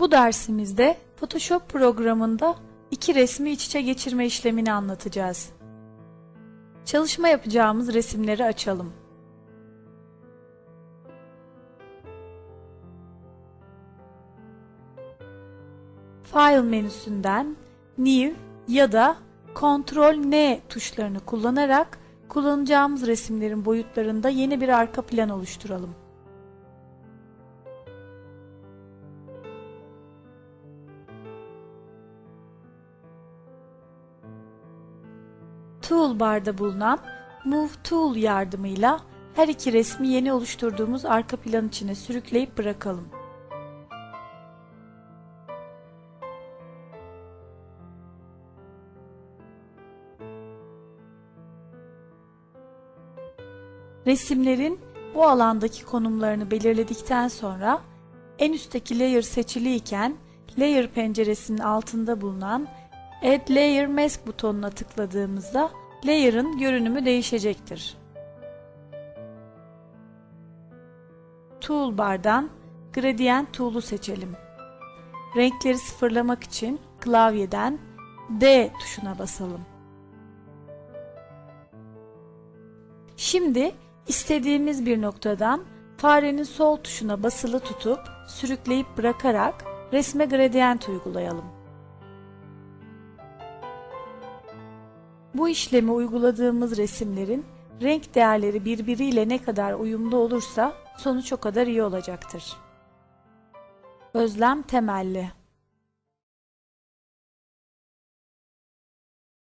Bu dersimizde Photoshop programında iki resmi iç içe geçirme işlemini anlatacağız. Çalışma yapacağımız resimleri açalım. File menüsünden New ya da Ctrl N tuşlarını kullanarak kullanacağımız resimlerin boyutlarında yeni bir arka plan oluşturalım. Toolbar'da bulunan Move Tool yardımıyla her iki resmi yeni oluşturduğumuz arka plan içine sürükleyip bırakalım. Resimlerin bu alandaki konumlarını belirledikten sonra en üstteki layer seçili iken layer penceresinin altında bulunan Add Layer Mask butonuna tıkladığımızda layer'ın görünümü değişecektir. Toolbar'dan Gradient Tool'u seçelim. Renkleri sıfırlamak için klavyeden D tuşuna basalım. Şimdi istediğimiz bir noktadan farenin sol tuşuna basılı tutup sürükleyip bırakarak resme gradient uygulayalım. Bu işlemi uyguladığımız resimlerin renk değerleri birbiriyle ne kadar uyumlu olursa sonuç o kadar iyi olacaktır. Özlem temelli